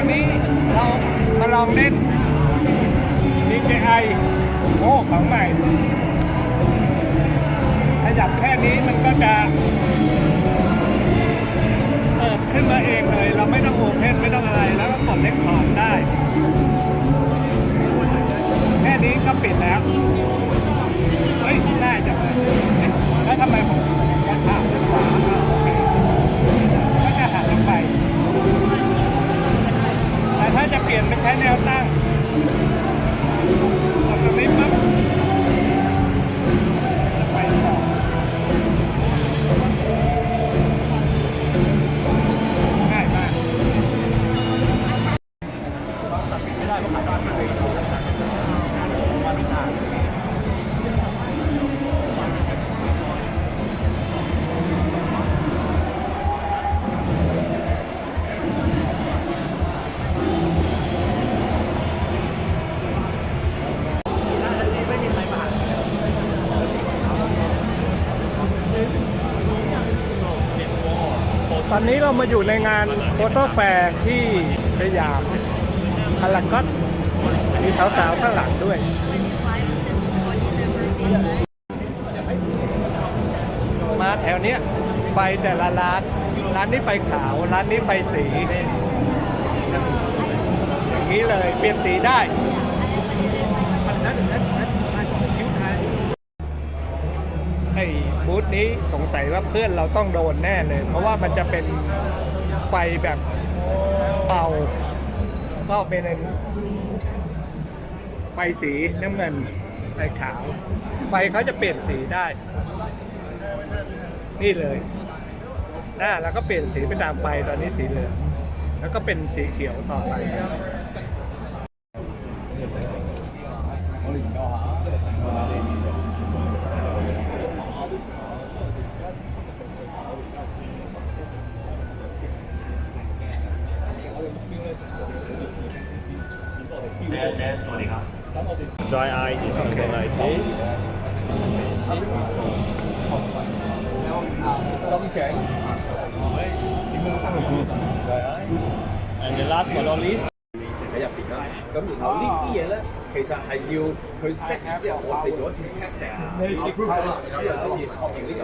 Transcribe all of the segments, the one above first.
อนนี้เรามาลองเล่น DJI โอ้ของใหม่ขยับแค่นี้มันก็จะเปิดขึ้นมาเองเลย เราไม่ต้องโอเพนไม่ต้องอะไร แล้วก็กดเล็กคอร์ดได้ แค่นี้ก็ปิดแล้ว เฮ้ยได้จังเลยเอ๊ะแล้วทำไมผมกระถางขวาโอเค จะเปลี่ยนเป็นใช้แนวตั้ง ตอนนี้เรามาอยู่ในงานโฟโต้แฟร์ที่สยามพารากอนมีสาวๆข้างหลังด้วย มาแถวเนี้ยไฟแต่ละร้าน ร้านนี้ไฟขาว ร้านนี้ไฟสี อย่างนี้เลย เปลี่ยนสีได้ ไอ้บูธนี้สงสัยว่าเพื่อนเราต้องโดนแน่เลย เพราะว่ามันจะเป็นไฟแบบเป่าก็เป็นไฟสีน้ำเงินไฟขาว ไฟเขาจะเปลี่ยนสีได้ นี่เลยอ่าแล้วก็เปลี่ยนสีไปตามไฟตอนนี้สีเหลืองแล้วก็เป็นสีเขียวต่อไป Dry eye is something like this. Dry eye. And the last but not least, 喺入边啦。咁然后呢啲嘢咧，其实系要佢 set 完之后，我哋做一次 testing 啊，approve 咗啦，之后先至确认呢个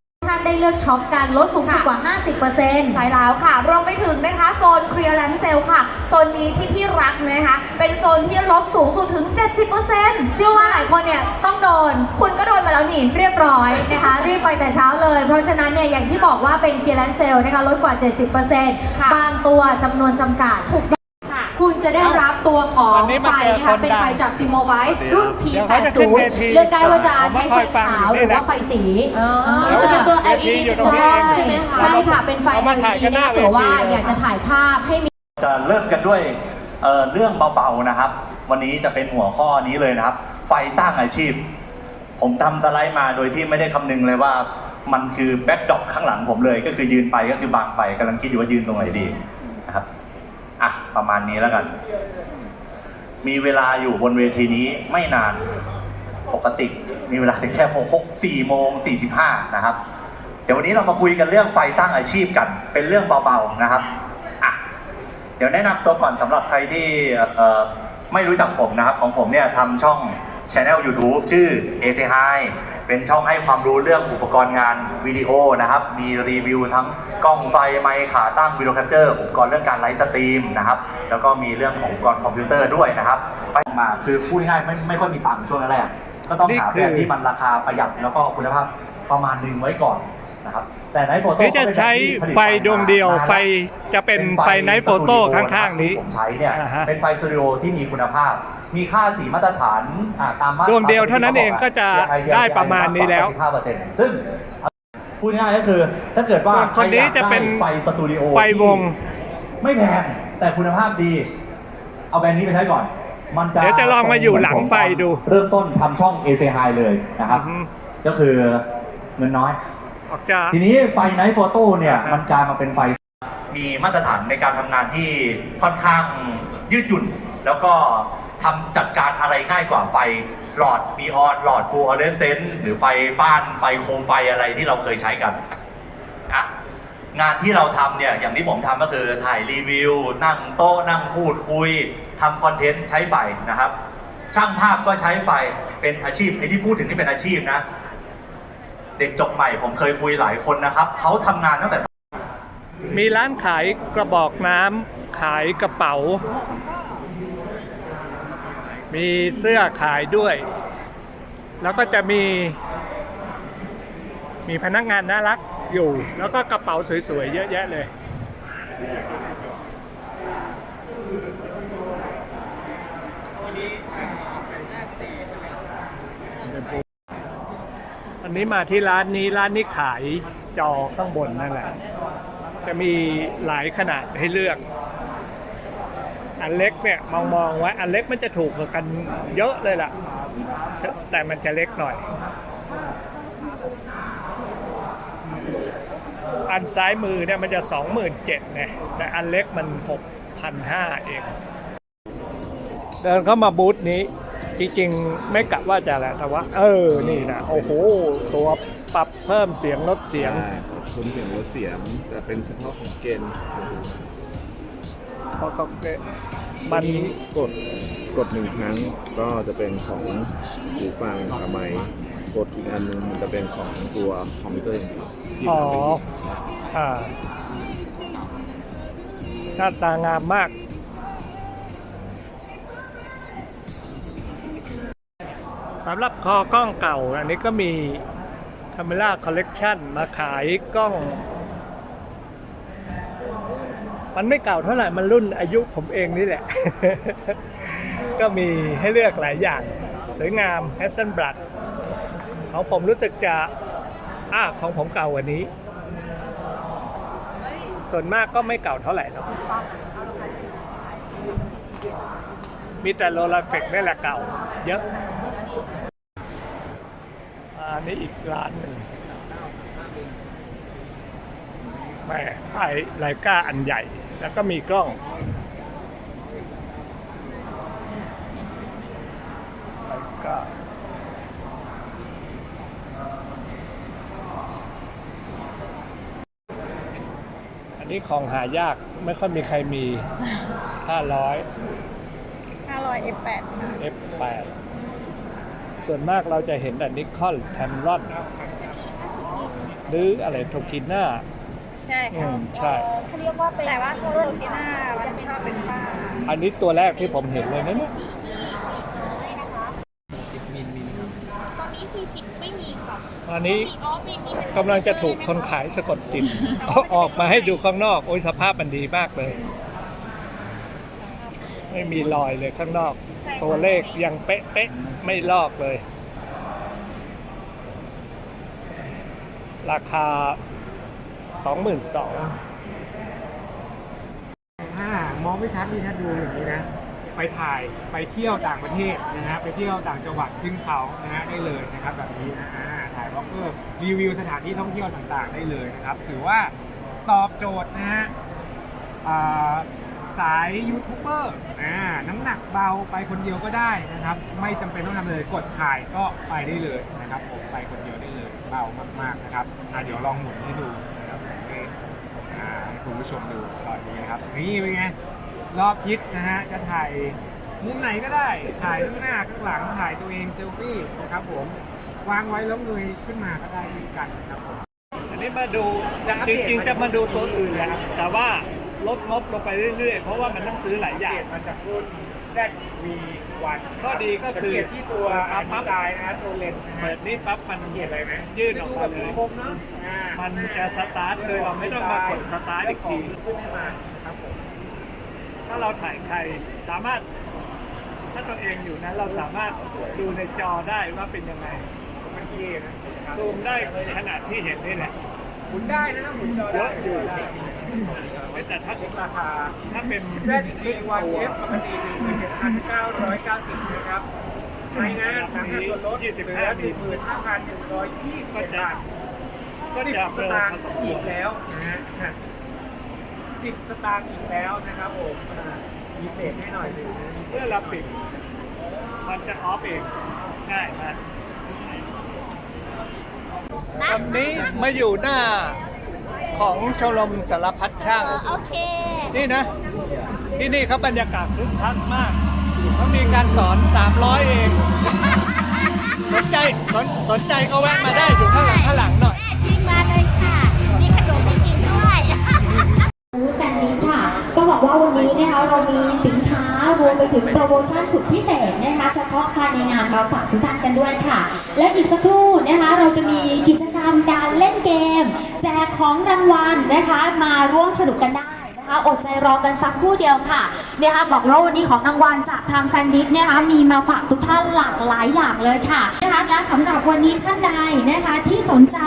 านได้เลือกช็อปกันลดสูงสุดกว่า 50%ใช่แล้วค่ะรวมไปถึงนะคะโซนเคลียร์แลนด์เซลค่ะ โซนนี้ที่พี่รักนะคะ เป็นโซนที่ลดสูงสุดถึง 70%เชื่อว่าหลายคนเนี่ยต้องโดน คุณก็โดนมาแล้วนี่เรียบร้อยนะคะรีบไปแต่เช้าเลย เพราะฉะนั้นเนี่ยอย่างที่บอกว่าเป็น clearance sale นะคะลดกว่า 70%บางตัวจำนวนจำกัดค่ะ คุณจะได้รับตัวของวันนี้ไฟมาเจอนะคคะนเป็นดังไฟจากซิโมไวรุ่น เดี๋ยวเขาจะขึ้น P80 เวทีเลือกได้ว่าจะใช้ผมไฟมาคอยฟังขาวอยู่หรือว่านี่นะไฟสีแล้วจะเป็นตัวเวที LED อยู่ตรงนี้ใช่เองใช่ค่ะ เป็นไฟ เอามาถ่าย LED กันหน้านะคะเผื่อว่าเวทีเลยอยากจะถ่ายภาพให้มี จะเริ่มกันด้วยเอ่อเรื่องเบาๆนะครับ วันนี้จะเป็นหัวข้อนี้เลยนะครับ ไฟสร้างอาชีพ ผมทำสไลด์มาโดยที่ไม่ได้คำนึงเลยว่ามันคือแบ็คดรอปข้างหลังผมเลย ก็คือยืนไปก็คือบางไปกำลังคิดอยู่ว่ายืนตรงไหนดีนะครับ อะ ประมาณนี้แล้วกัน มีเวลาอยู่บนเวทีนี้ไม่นาน ปกติมีเวลาถึงแค่หกสี่โมงสี่สิบห้านะครับ เดี๋ยววันนี้เรามาคุยกันเรื่องไฟสร้างอาชีพกัน เป็นเรื่องเบาๆนะครับอะเดี๋ยวแนะนำตัวก่อนสำหรับใครที่ไม่รู้จักผมนะครับ ของผมเนี่ยทำช่องช anel YouTube ชื่อ a c High เป็นช่องให้ความรู้เรื่องอุปกรณ์งานวิดีโอนะครับ มีรีวิวทั้งกล้องไฟไมค์ขาตั้งวิดีโอแคปเจอร์อุปกรณ์เรื่องการไลฟ์สตรีมนะครับ แล้วก็มีเรื่องของอุปกรณ์คอมพิวเตอร์ด้วยนะครับ ไปมาคือพูดง่ายไม่ไม่ค่อยมีตังค์ช่วงแรกก็ต้องหาแบรนด์ที่มันราคาประหยัดแล้วก็คุณภาพประมาณหนึ่งไว้ก่อนนะครับ แต่ในโฟโต้นี่จะใช้ไฟดวงเดียว ไฟจะเป็นไฟไนท์โฟโต้ข้างๆนี้ที่ผมใช้เนี่ยอ่าฮะเป็นไฟสตูดิโอที่มีคุณภาพ มีค่าสีมาตรฐานอ่าตามมาตรดวงเดียวเท่านั้นเองก็จะได้ประมาณนี้แล้ว15%ซึ่งพูดง่ายๆก็คือ ถ้าเกิดว่าส่วนคนนี้จะเป็นใครอยากได้ไฟสตูดิโอไฟวงที่ไม่แพงแต่คุณภาพดี เอาแบรนด์นี้ไปใช้ก่อน มันจะเดี๋ยวจะลองมาอยู่หลังไฟดู เริ่มต้นทำช่อง a c High เลยนะครับอือฮึก็คือเงินน้อย ออกจาก ทีนี้ไฟไนท์โฟโต้เนี่ยมันกลายมาเป็นไฟ มีมาตรฐานในการทำงานที่ค่อนข้างยืดหยุ่น แล้วก็ทำจัดการอะไรง่ายกว่าไฟหลอดนีออนหลอดฟูออเรสเซนต์หรือไฟบ้านไฟโคมไฟอะไรที่เราเคยใช้กันอะงานที่เราทำเนี่ยอย่างที่ผมทำก็คือถ่ายรีวิว นั่งโต๊ะนั่งพูดคุยทำคอนเทนต์ใช้ไฟนะครับ ช่างภาพก็ใช้ไฟเป็นอาชีพไอ้ที่พูดถึงนี่เป็นอาชีพนะ เด็กจบใหม่ผมเคยคุยหลายคนนะครับเขาทำงานตั้งแต่ มีร้านขายกระบอกน้ำขายกระเป๋า มีเสื้อขายด้วย แล้วก็จะมี มีพนักงานน่ารักอยู่ แล้วก็กระเป๋าสวยๆเยอะแยะเลย อันนี้มาที่ร้านนี้ร้านนี้ขายจอข้างบนนั่นแหละ จะมีหลายขนาดให้เลือก อันเล็กเนี่ยมองมองๆไว้อันเล็กมันจะถูกกว่ากันเยอะเลยล่ะแต่แต่มันจะเล็กหน่อย อันซ้ายมือเนี่ยมันจะ 27,000เนี่ยแต่อันเล็กมัน 6,500เอง เดินเข้ามาบูธนี้ จริงๆไม่กะว่าจะแหละแต่ว่า เออนี่นะโอ้โห ตัวปรับเพิ่มเสียงลดเสียงใช่ครับทุนเสียงลดเสียงแต่เป็นเฉพาะของเกณฑ์เพราะเขาเกมันกดกดหนึ่งครั้งก็จะเป็นของหูฟังกับไมค์กดอีกอันหนึงมันจะเป็นของตัวคอมพิวเตอร์อย่างเดียวที่อ๋อทำให้อ่าหน้าตางามมากำหรับคอกล้องเก่า อันนี้ก็มี Camera Collection มาขายกล้อง มันไม่เก่าเท่าไหร่ มันรุ่นอายุผมเองนี่แหละ ก็มีให้เลือกหลายอย่าง สวยงาม h a s s e n b l a d ของผมรู้สึกจะอ่าของผมเก่ากว่านี้ ส่วนมากก็ไม่เก่าเท่าไหร่หรอกมีแต่โลลาเฟกนี่แหละเก่า เยอะ นนี้อีกร้านหนึ่งแม่ไอไลกาอันใหญ่ แล้วก็มีกล้องไลกาอันนี้ของหายากไม่ค่อยมีใครมี 500 500 F8 ค่ะ F8 ส่วนมากเราจะเห็นแต่นิคอนแทมรอนหรืออะไรโทคิน่าใช่อืค่ะมใช่ เขาเรียกว่าเป็นแต่ว่าโรติน่ามันชอบเป็นฝ้าอันนี้ตัวแรกที่ผมเห็นเลยนั้นสีที่ให้นะคะตอนนี้ 40 ไม่มีค่ะอันนี้มีอ๋อมีมีเป็นกำลังจะถูกคนขายสะกดจิตเอาออกมาให้ดูข้างนอก โอ้ยสภาพมันดีมากเลย ไม่มีรอยเลยข้างนอก ตัวเลขยังเป๊ะเป๊ะๆไม่ลอกเลย ราคา 22,000ถ้ามองไม่ชัดนี่ถ้าดูอย่างนี้นะ ไปถ่ายไปเที่ยวต่างประเทศนะฮะไปเที่ยวต่างจังหวัดขึ้นเขานะฮะได้เลยนะครับแบบนี้นะอ่าถ่ายบล็อกเกอร์รีวิวสถานที่ท่องเที่ยวต่างๆ ได้เลยนะครับ ถือว่าตอบโจทย์นะฮะอ่า สายยูทูบเบอร์อ่าน้ำหนักเบาไปคนเดียวก็ได้นะครับ ไม่จำเป็นต้องทำเลยกดถ่ายก็ไปได้เลยนะครับผมไปคนเดียวได้เลยเบามากๆนะครับอ่าเดี๋ยวลองหมุนให้ดูนะครับให้อ่าให้คุณผู้ชมดูตอนนี้นะครับนี่เป็นไงรอบทิศนะฮะจะถ่ายมุมไหนก็ได้ถ่ายข้างหน้าข้างหลังถ่ายตัวเองเซลฟี่นะครับผมวางไว้แล้วเงยขึ้นมาก็ได้เช่นกันนะครับผม อันนี้มาดูจริงๆจะมาดูตัวอื่นแหละแต่ว่า ลดงบลงไปเรื่อยๆ เพราะว่ามันต้องซื้อหลายอย่าง มาจากรุ่น ZV1 ข้อดีก็คือ สังเกตที่ตัวปั๊บดีไซน์นะฮะตัวเลนส์นะฮะเปิดนี่ปั๊บมันเห็นอะไรไหมยื่นออกมาเลยคมเนาะอ่ามันจะสตาร์ทเลยเราไม่ต้องมากดสตาร์ทอีกที ขึ้นมาครับผมถ้าเราถ่ายใครสามารถ ถ้าตัวเองอยู่นั้นเราสามารถดูในจอได้ว่าเป็นยังไง มันเย่นะซูมได้ขนาดที่เห็นนี่แหละ หมุนได้นะหมุนจอเยได้อะอยู่ แต่ถ้าเช็คราคา ถ้าเป็น ZV1F ปกติ1 7,990นะครับรายงานทางค่าส่วนลดเหลือหนึ่งหมื่นห้าพันหนึ่งร้อยยี่สิบบาทก็สิบจะสตางค์อีกแล้วนะฮะสิบสตางค์อีกแล้วนะครับผมอ่ามีเศษให้หน่อยหนึ่งนะมีเศเมื่อษเราปิด มันจะออฟเองง่ายมากตอนนี้มาอยู่หน้า ของชมรมสารพัดช่าง โอเคนี่นะ ที่นี่เขาบรรยากาศคึกคักมากเขามีการสอน 300 เอง สนใจสนสนใจก็แวะมาได้อยู่ข้างหลังข้างหลัง ถึงโปรโมชั่นสุดพิเศษนะคะเฉพาะภายในงานมาฝากทุกท่านกันด้วยค่ะ และอีกสักครู่นะคะเราจะมีกิจกรรมการเล่นเกม แจกของรางวัลนะคะ มาร่วมสนุกกันได้นะคะอดใจรอกันสักครู่เดียวค่ะนะคะบอกว่าวันนี้ของรางวัลจากทางแฟนดิสนะคะมีมาฝากทุกท่านหลากหลายอย่างเลยค่ะนะคะและสำหรับวันนี้ท่านใดนะคะที่สนใจ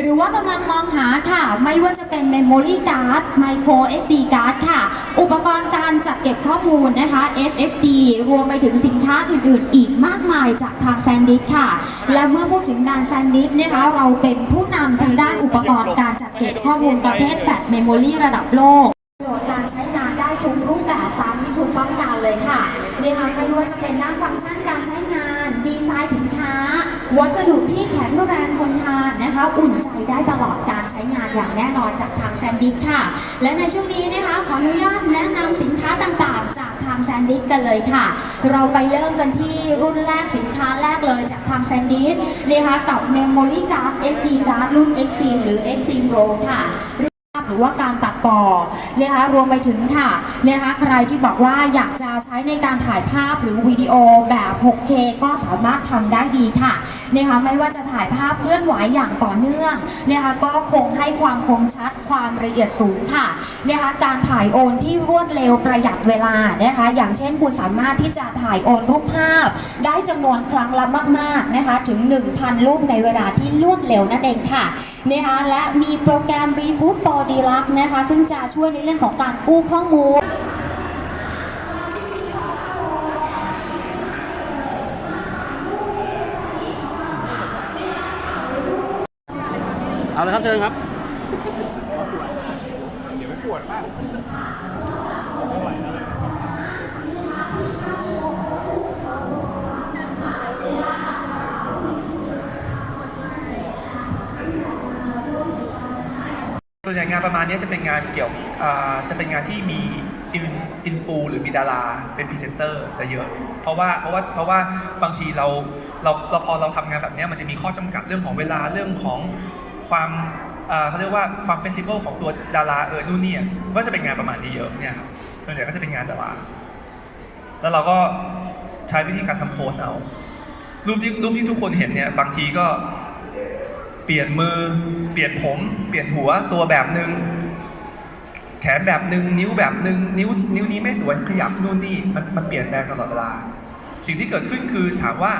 หรือว่ากำลังมองหาค่ะ ไม่ว่าจะเป็น Memory Card Micro SD Card ค่ะ อุปกรณ์การ เก็บข้อมูลนะคะ SSD รวมไปถึงสินค้าอื่นๆ อีกมากมายจากทางแซนดิสค่ะ และเมื่อพูดถึงงานแซนดิสนะคะเราเป็นผู้นำทางด้านอุปกรณ์การจัดเก็บข้อมูลประเภทแฟลชเมมโมรีระดับโลกโจทย์การใช้งานได้ทุกรูปแบบตามที่คุณต้องการเลยค่ะนี่ค่ะไม่ว่าจะเป็นด้านฟังก์ชันการใช้งานดีไซน์สินค้า วัสดุที่แข็งแรงทนทานนะคะ อุ่นใจได้ตลอด การใช้งานอย่างแน่นอนจากทางแซนดิสค่ะ และในช่วงนี้นะคะขออนุญาตแนะนำสินค้าต่างๆ จากทางแซนดิสกันเลยค่ะ เราไปเริ่มกันที่รุ่นแรกสินค้าแรกเลยจากทางแซนดิสนะคะกับ Memory Card SD Card รุ่น Extreme หรือ Extreme Pro ค่ะ รือว่าการตัดต่อนะคะรวมไปถึงค่ะนะคะใครที่บอกว่าอยากจะใช้ในการถ่ายภาพหรือวิดีโอแบบ 6K ก็สามารถทำได้ดีค่ะนะคะไม่ว่าจะถ่ายภาพเคลื่อนไหวอย่างต่อเนื่องนะคะก็คงให้ความคมชัดความละเอียดสูงค่ะนะคะการถ่ายโอนที่รวดเร็วประหยัดเวลานะคะอย่างเช่นคุณสามารถที่จะถ่ายโอนรูปภาพ ได้จำนวนครั้งละมากๆนะคะถึง 1,000 รูปในเวลาที่รวดเร็วนั่นเองค่ะนะคะและมีโปรแกรมรักษ์นะคะ ซึ่งจะช่วยในเรื่องของการกู้ข้อมูลเอาเลยครับเชิญครับ นี้จะเป็นงานเกี่ยวจะเป็นงานที่มีอินฟูหรือมีดาราเป็นพรีเซนเตอร์ซะเยอะ เพราะว่าเพราะว่าเพราะว่าบางทีเราเราเราพอเราทำงานแบบนี้มันจะมีข้อจำกัดเรื่องของเวลาเรื่องของความเขาเรียกว่าความเฟสติวัลของตัวดาราเออนู่นนี่อะก็จะเป็นงานประมาณนี้เยอะเนี่ยครับส่วนใหญ่ก็จะเป็นงานดาราแล้วเราก็ใช้วิธีการทำโพสเอารูปที่รูปที่ทุกคนเห็นเนี่ยบางทีก็เปลี่ยนมือเปลี่ยนผม เปลี่ยนหัวตัวแบบหนึ่ง แขนแบบหนึ่งนิ้วแบบหนึ่งนิ้วนิ้วนี้ไม่สวยขยับนู่นนี่มันมันเปลี่ยนแปลงตลอดเวลา สิ่งที่เกิดขึ้นคือถามว่า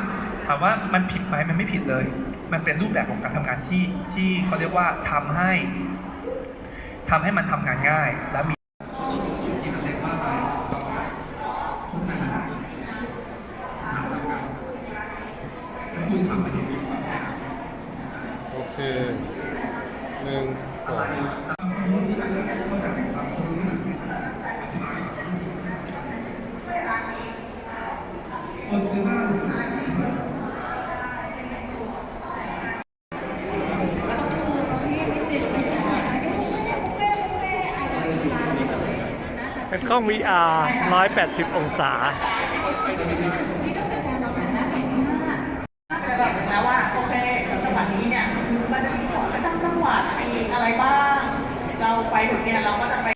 ถามว่ามันผิดไหมมันไม่ผิดเลย มันเป็นรูปแบบของการทำงานที่ที่เขาเรียกว่าทำให้ทำให้มันทำงานง่ายและมีกี่เปอร์เซ็นต์ว่าไปโฆษณาขนาดนี้ถามแล้วกันแล้วคุณทำมาเห็นดีกว่า โอเคหนึ่งสอง เป็นกล้อง VR 180 องศาแล้วว่าโอเคจังหวัดนี้เนี่ยมันจะมีของประจำจังหวัดมีอะไรบ้าง เราไปถึงเนี่ยเราก็จะไป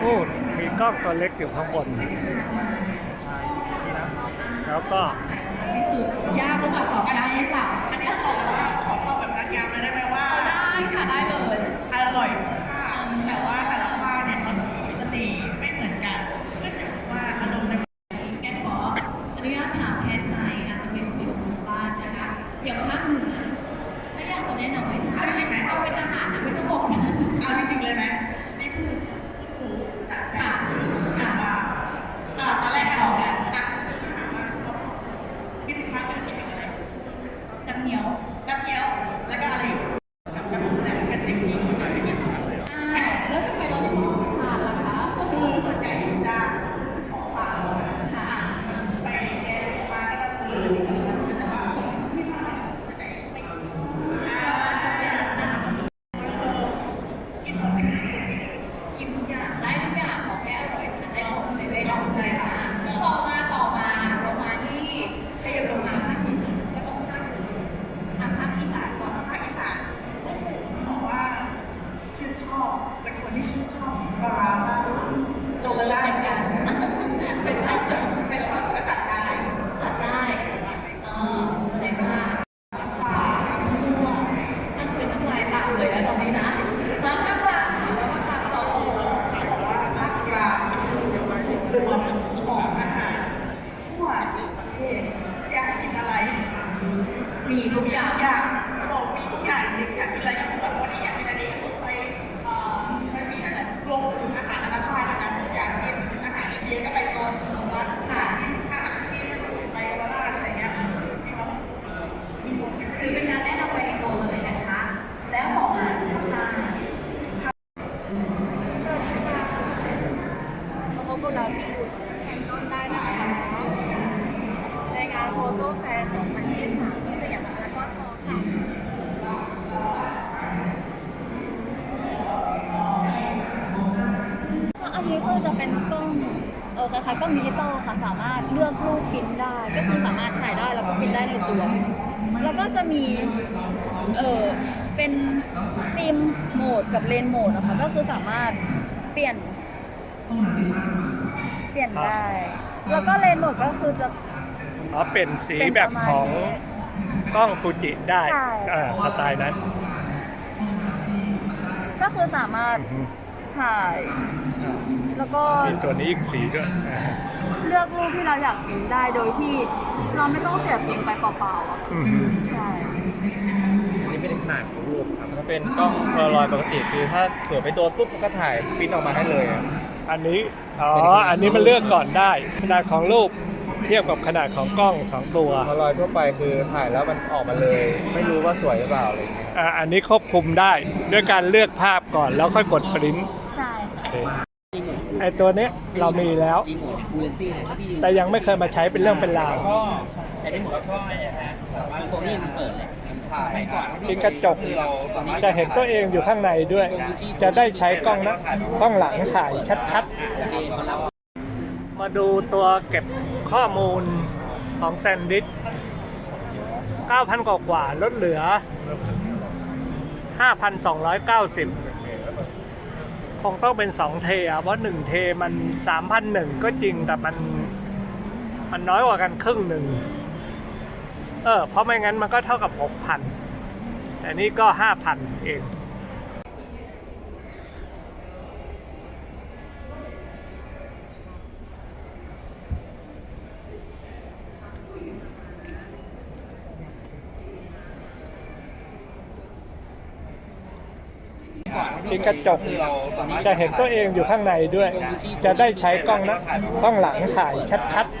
โอ้มีกล้องตัวเล็กอยู่ข้างบน แล้วก็ยากหรือเปล่าตอบยากหรือเปล่าอันนี้ขอแบบว่าขอตอบแบบนักยามเลยได้ไหมว่าได้ค่ะได้เลยอร่อย พวกเราที่บูธแห่งต้นได้นะคะในงานโฟโต้แฟร์2023ที่สยามพารากอนฮอลล์ค่ะอันนี้ก็จะเป็นกล้องเออคล้ายๆกล้องดิจิตอลค่ะ สามารถเลือกรูปปริ้นได้ ก็คือสามารถถ่ายได้แล้วก็ปริ้นได้ในตัว แล้วก็จะมีเออเป็นฟิล์มโหมดกับเลนส์โหมดนะคะ ก็คือสามารถเปลี่ยน ปลี่ยนได้ แล้วก็เลนส์โหมดก็คือจะ อ๋อเป็นสีแบบของกล้องฟูจิได้ใช่ อ่าสไตล์นั้นก็คือสามารถถ่ายแล้วก็มีตัวนี้อีกสีด้วยอ่าเลือกรูปที่เราอยากปริ้นได้โดยที่เราไม่ต้องเสียฟิล์มไปเปล่าๆอะอืมใช่ อันนี้ไม่ได้ขนาดของรูปครับถ้าเป็นกล้องโพลารอยด์ปกติคือถ้าเผื่อไปโดนปุ๊บมันก็ถ่ายปริ้นออกมาได้เลยอะ อันนี้ อ๋อ อันนี้มันเลือกก่อนได้ ขนาดของรูปเทียบกับขนาดของกล้องสองตัวโพลารอยด์ทั่วไปคือถ่ายแล้วมันออกมาเลย ไม่รู้ว่าสวยหรือเปล่าอะไรอย่างเงี้ยอ่า อันนี้ควบคุมได้ด้วยการเลือกภาพก่อนแล้วค่อยกดปริ้นใช่โอเคไอตัวเนี้ยเรามีแล้ว แต่ยังไม่เคยมาใช้เป็นเรื่องเป็นราว ใช้ได้หมดแล้วก็โซนี่มันเปิดเลย ไปก่อนเป็นกระจกจะเห็นตัวเองอยู่ข้างในด้วย จะได้ใช้กล้องนะกล้องหลังถ่ายชัดๆ มาดูตัวเก็บข้อมูลของแซนดิส9,000 กว่ากว่าลดเหลือ 5,290 คงต้องเป็น 2 เทอะเพราะ 1 เทมัน 3,001 ก็จริงแต่มันมันน้อยกว่ากันครึ่งหนึ่ง เออเพราะไม่งั้นมันก็เท่ากับ 6,000 แต่นี่ก็ 5,000 เอง เป็นกระจกจะเห็นตัวเองอยู่ข้างในด้วย จะได้ใช้กล้องนะกล้องหลังถ่ายชัดๆ